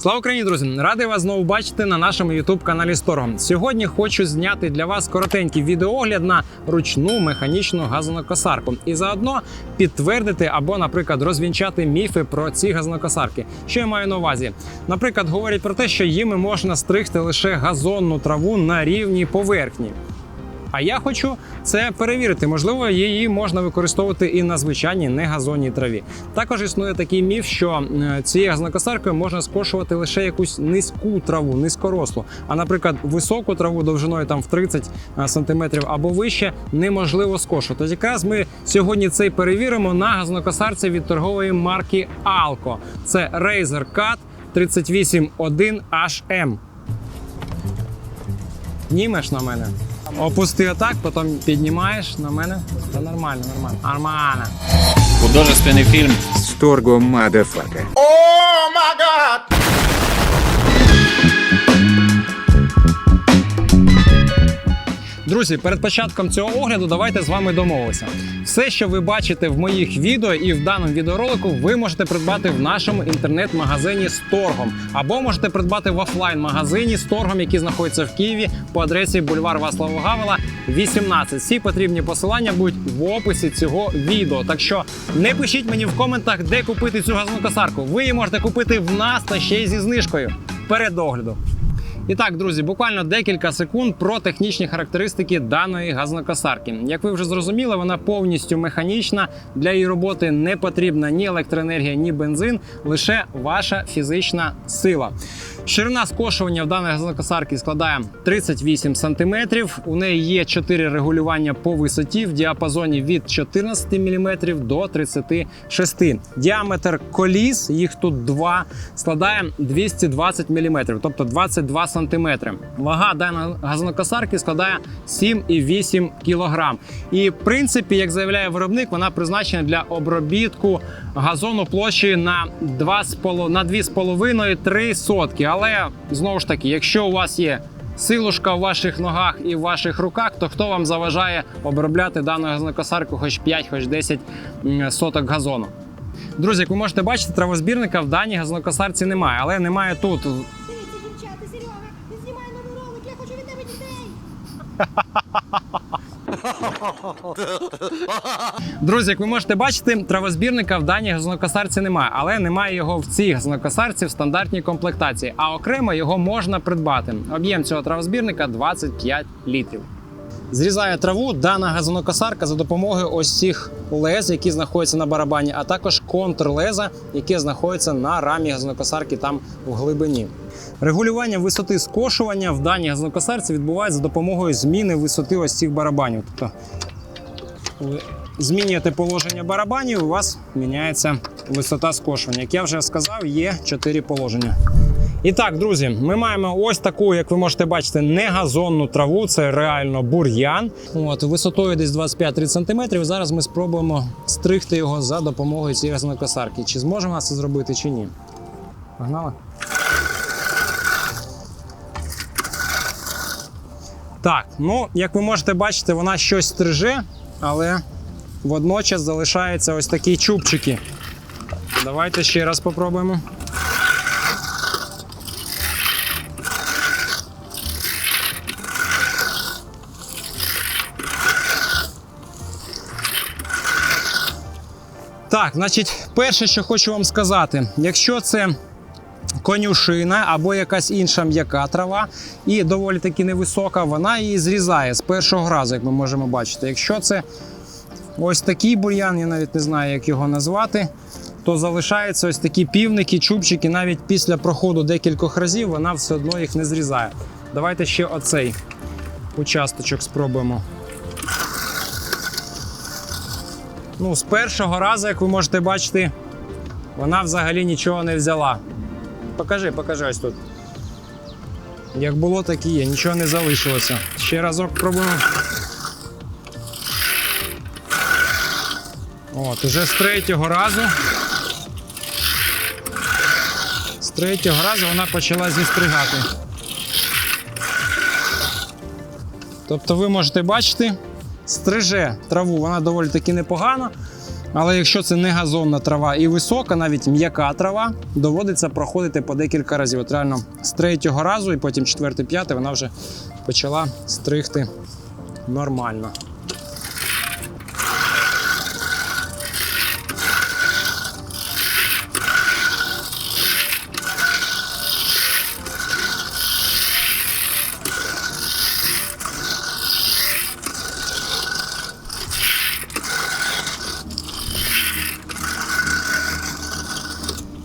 Слава Україні, друзі! Радий вас знову бачити на нашому youtube каналі Сторгом. Сьогодні хочу зняти для вас коротенький відеоогляд на ручну механічну газонокосарку і заодно підтвердити або, наприклад, розвінчати міфи про ці газонокосарки. Що я маю на увазі? Наприклад, говорять про те, що їми можна стригти лише газонну траву на рівній поверхні. А я хочу це перевірити. Можливо, її можна використовувати і на звичайній негазонній траві. Також існує такий міф, що е, цією газонокосаркою можна скошувати лише якусь низьку траву, низькорослу. А, наприклад, високу траву довжиною там в 30 см або вище неможливо скошувати. Якраз ми сьогодні це перевіримо на газонокосарці від торгової марки Alco. Це Razer Cut 381 HM. Німеш на мене. Опусти отак, потім піднімаєш на мене. Та нормально, нормально. Нормально. Художественний фільм. Сторго Мадафака. Друзі, перед початком цього огляду давайте з вами домовимося. Все, що ви бачите в моїх відео і в даному відеоролику, ви можете придбати в нашому інтернет-магазині Сторгом, або можете придбати в офлайн-магазині Сторгом, який знаходиться в Києві по адресі бульвар Васлава Гавела, 18. Всі потрібні посилання будуть в описі цього відео. Так що не пишіть мені в коментах, де купити цю газонокосарку. Ви її можете купити в нас та ще й зі знижкою. Перед огляду. І так, друзі, буквально декілька секунд про технічні характеристики даної газонокосарки. Як ви вже зрозуміли, вона повністю механічна. Для її роботи не потрібна ні електроенергія, ні бензин, лише ваша фізична сила. Ширина скошування в даної газонокосарки складає 38 см. У неї є 4 регулювання по висоті в діапазоні від 14 мм до 36 Діаметр коліс, їх тут два, складає 220 мм, тобто 22 см. Вага даної газонокосарки складає 7,8 кг. І в принципі, як заявляє виробник, вона призначена для обробітку газону площею на 2,5 на 2,5-3 сотки. Але знову ж таки, якщо у вас є силушка в ваших ногах і в ваших руках, то хто вам заважає обробляти дану газонокосарку хоч 5, хоч 10 соток газону? Друзі, як ви можете бачити, травозбірника в даній газонокосарці немає, але немає тут. Дивіться, дівчата, Серега, він знімає новий ролик, я хочу від тебе дітей. Друзі, як ви можете бачити, травозбірника в даній газонокосарці немає, але немає його в цій газонокосарці в стандартній комплектації, а окремо його можна придбати. Об'єм цього травозбірника 25 літрів. Зрізає траву дана газонокосарка за допомогою ось цих лез, які знаходяться на барабані, а також контрлеза, яке знаходиться на рамі газонокосарки там в глибині. Регулювання висоти скошування в даній газонокосарці відбувається за допомогою зміни висоти ось цих барабанів. Тобто ви змінюєте положення барабанів, у вас міняється висота скошування. Як я вже сказав, є 4 положення. І так, друзі, ми маємо ось таку, як ви можете бачити, негазонну траву. Це реально бур'ян. От, висотою десь 25-30 см. Зараз ми спробуємо стригти його за допомогою цієї газонокосарки. Чи зможемо це зробити, чи ні. Погнали? Так, ну як ви можете бачити, вона щось стриже, але водночас залишаються ось такі чубчики. Давайте ще раз попробуємо. Так, значить, перше, що хочу вам сказати, якщо це конюшина або якась інша м'яка трава і доволі таки невисока, вона її зрізає з першого разу, як ми можемо бачити. Якщо це ось такий бур'ян, я навіть не знаю, як його назвати, то залишаються ось такі півники, чубчики, навіть після проходу декількох разів вона все одно їх не зрізає. Давайте ще оцей участочок спробуємо. Ну, з першого разу, як ви можете бачити, вона взагалі нічого не взяла. Покажи, покажи ось тут. Як було, так і є, нічого не залишилося. Ще разок пробуємо. От, уже з третього разу. З третього разу вона почала зістригати. Тобто ви можете бачити, стриже траву, вона доволі таки непогано. Але якщо це не газонна трава і висока, навіть м'яка трава, доводиться проходити по декілька разів. От реально з третього разу, і потім четвертий, п'ятий вона вже почала стригти нормально.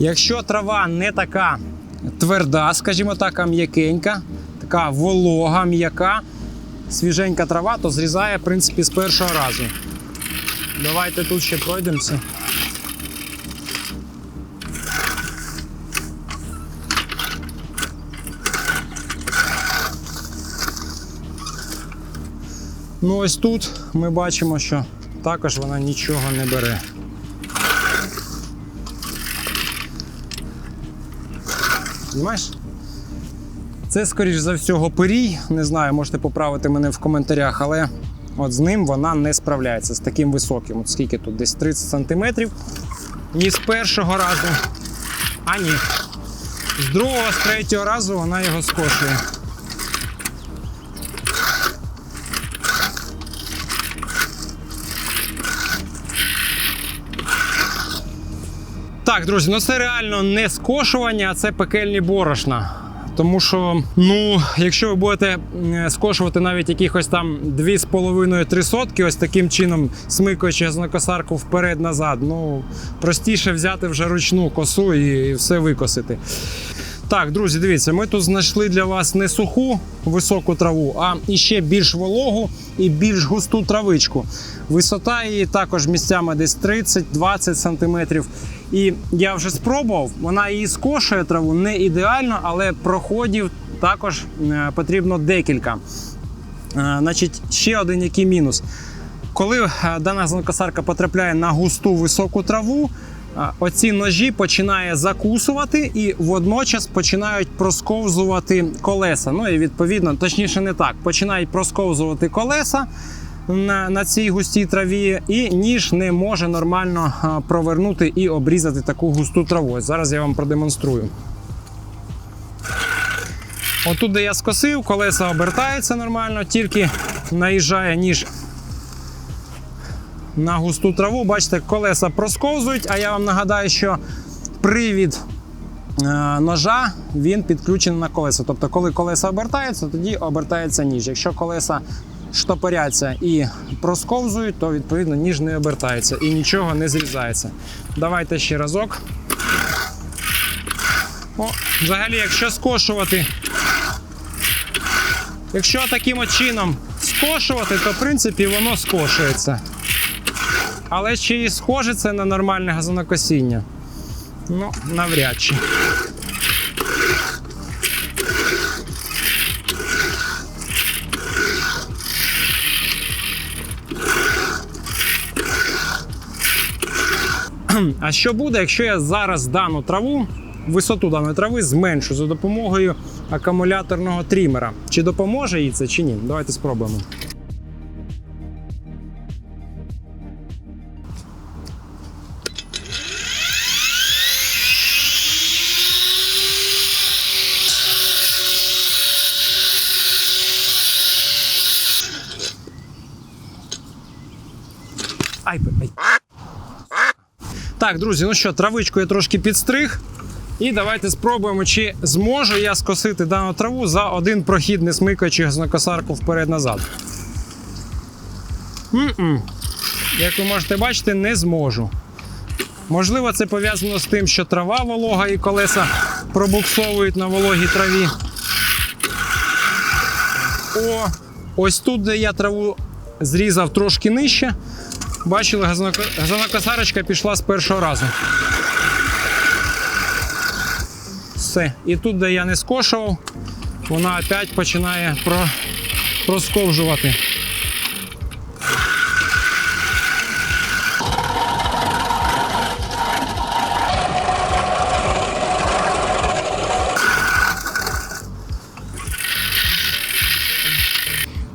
Якщо трава не така тверда, скажімо так, а м'якенька, така волога, м'яка, свіженька трава, то зрізає, в принципі, з першого разу. Давайте тут ще пройдемося. Ну, ось тут ми бачимо, що також вона нічого не бере. Знімаєш? Це, скоріш за всього, пирій. Не знаю, можете поправити мене в коментарях, але от з ним вона не справляється з таким високим. От скільки тут? Десь 30 сантиметрів. Ні з першого разу, а ні. З другого, з третього разу вона його скошує. Так, друзі, ну це реально не скошування, а це пекельні борошна. Тому що, ну, якщо ви будете скошувати навіть якихось там 2,5-3 сотки, ось таким чином смикаючи газонокосарку вперед-назад, ну простіше взяти вже ручну косу і все викосити. Так, друзі, дивіться, ми тут знайшли для вас не суху високу траву, а іще більш вологу і більш густу травичку. Висота її також місцями десь 30-20 сантиметрів. І я вже спробував, вона її скошує траву не ідеально, але проходів також е, потрібно декілька. Е, Значить, ще один який мінус. Коли е, дана газонокосарка потрапляє на густу високу траву, оці ножі починає закусувати і водночас починають просковзувати колеса. Ну і відповідно, точніше, не так, починають просковзувати колеса на, на цій густій траві, і ніж не може нормально провернути і обрізати таку густу траву. Зараз я вам продемонструю. Отут, де я скосив, колеса обертаються нормально, тільки наїжджає ніж на густу траву. Бачите, колеса просковзують, а я вам нагадаю, що привід е, ножа він підключений на колеса. Тобто, коли колеса обертаються, тоді обертається ніж. Якщо колеса штопоряться і просковзують, то відповідно ніж не обертається і нічого не зрізається. Давайте ще разок. О, взагалі, якщо скошувати Якщо таким чином скошувати, то в принципі воно скошується. Але чи схоже це на нормальне газонокосіння? Ну, навряд чи. А що буде, якщо я зараз дану траву, висоту даної трави зменшу за допомогою акумуляторного трімера? Чи допоможе їй це, чи ні? Давайте спробуємо. Ай, ай. Так, друзі, ну що, травичку я трошки підстриг. І давайте спробуємо, чи зможу я скосити дану траву за один прохід, не смикаючи газонокосарку вперед-назад. Як ви можете бачити, не зможу. Можливо, це пов'язано з тим, що трава волога і колеса пробуксовують на вологій траві. О, ось тут, де я траву зрізав трошки нижче. Бачили, газонокосарочка пішла з першого разу. Все. І тут, де я не скошував, вона опять починає про... просковжувати.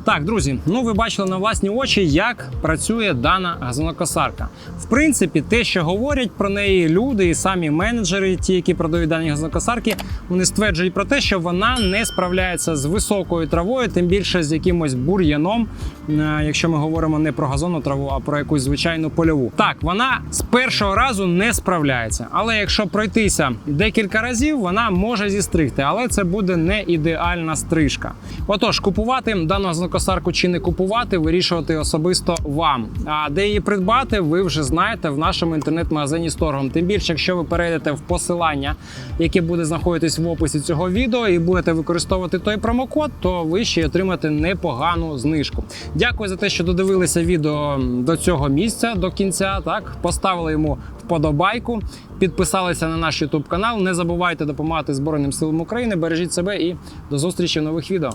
Так, друзі, ну ви бачили на власні очі, як працює дана газонокосарка. В принципі, те, що говорять про неї люди і самі менеджери, ті, які продають дані газонокосарки, вони стверджують про те, що вона не справляється з високою травою, тим більше з якимось бур'яном, е, якщо ми говоримо не про газонну траву, а про якусь звичайну польову. Так, вона з першого разу не справляється, але якщо пройтися декілька разів, вона може зістригти, але це буде не ідеальна стрижка. Отож, купувати дану газонокосарку чи не купувати, вирішувати особисто вам. А де її придбати, ви вже знаєте в нашому інтернет-магазині Сторгом. Тим більше, якщо ви перейдете в посилання, яке буде знаходитись в описі цього відео, і будете використовувати той промокод, то ви ще й отримаєте непогану знижку. Дякую за те, що додивилися відео до цього місця до кінця. Так поставили йому вподобайку, підписалися на наш YouTube канал. Не забувайте допомагати Збройним силам України. Бережіть себе і до зустрічі в нових відео.